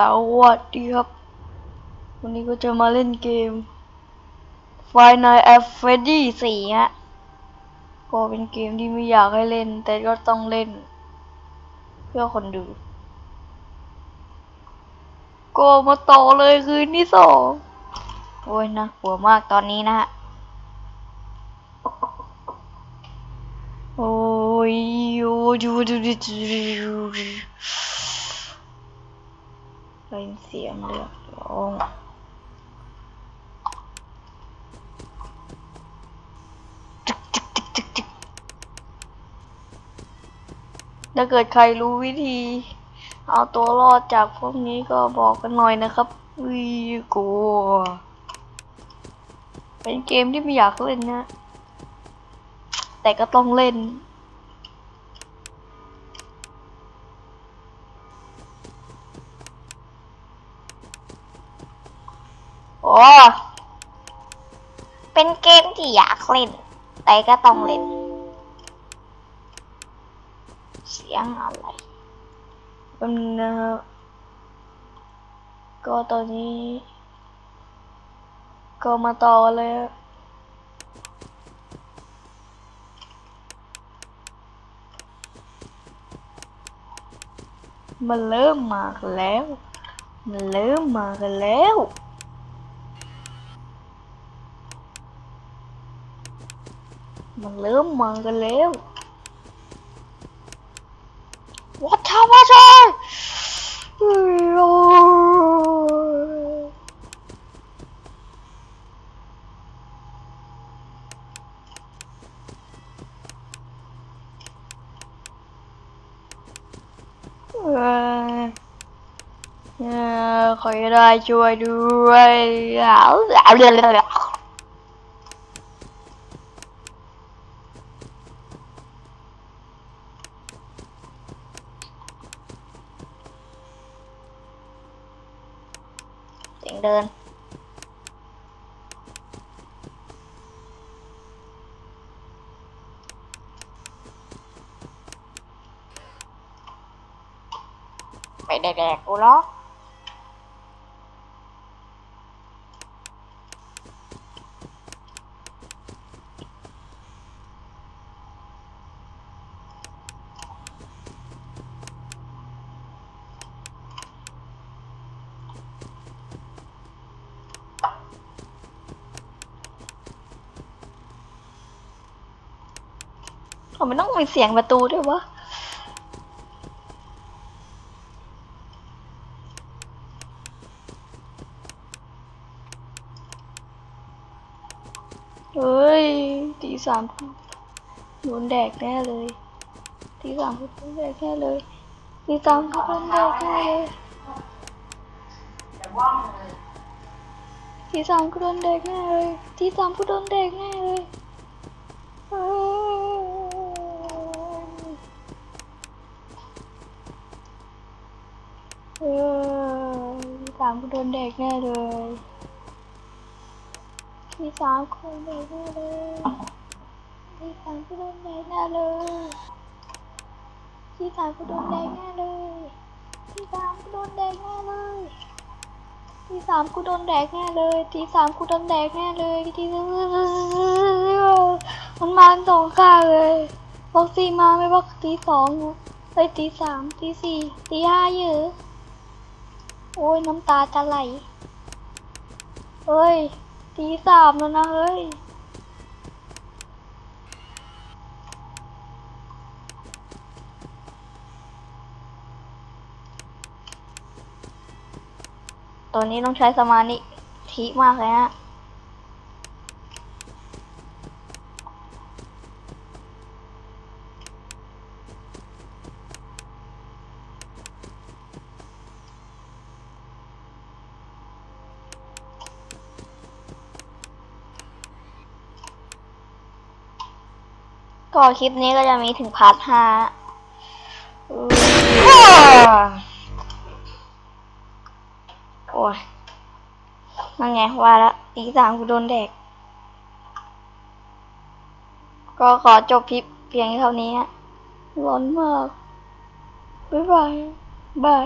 สวัสดีครับ วันนี้ก็จะมาเล่นเกม Five Nights at Freddy 4ฮะ ก็เป็นเกมที่ไม่อยากให้เล่น แต่ก็ต้องเล่น เพื่อคนดู ก็มาต่อเลยคืนที่สอง โอ้ยนะกลัวมากตอนนี้นะฮะ โอ้ยโอ้ย ดูดูดูดูเป็นเสียงเรียกร้องถ้าเกิดใครรู้วิธี เอาตัวรอดจากพวกนี้ก็บอกกันหน่อยนะครับวิกลัว เป็นเกมที่ไม่อยากเล่นนะ แต่ก็ต้องเล่น เป็นเกมที่อยากเล่น แต่ก็ต้องเล่น เสียงอะไรเป็นงก็ตอนนี้ ก็มาต่อเลยมันเริ่มมากันแล้ว มันเริ่มมากันแล้ว มันเริ่มมากันแล้ว What happened? โอ้ยเออเออขอได้ช่วยด้วยเอาเอาเรื่อง เลยเสียง เดินไม่ได้แดกกูหรอกทำไมต้องมีเสียงประตูด้วยวะเฮ้ยตีสามโดนแดกแน่เลยตีสามโดนแดกแน่เลยตีสามโดนแดกแน่เลยตีสามก็โดนแดกแน่เลยตีสามก็โดนแดกแน่เลยเฮ้ยเออตีสามก็โดนแดกแน่เลย ที่สามคนแดกแน่เลยที่สามก็โดนแดกแน่เลยที่สามก็โดนแดกแน่เลยที่สามก็โดนแดกแน่เลยที่สามกูโดนแดกแน่เลยที่สามกูโดนแดกแน่เลยที่มันมาสองข้างเลยบอกสี่มาไม่บอกตีสองเฮ้ยตีสามตีสี่ตีห้าเยอะ โอ้ยน้ำตาจะไหล เฮ้ยตีสามแล้วนะเฮ้ย ตอนนี้ต้องใช้สมาธิมากเลยฮะ ก็คลิปนี้ก็จะมีถึงพาร์ทห้าอืมโอ้ยนั่นไงว่าแล้วตีสามกูโดนแดก ก็ขอจบคลิปเพียงเท่านี้ฮะร้อนมาก บ๊ายบาย บาย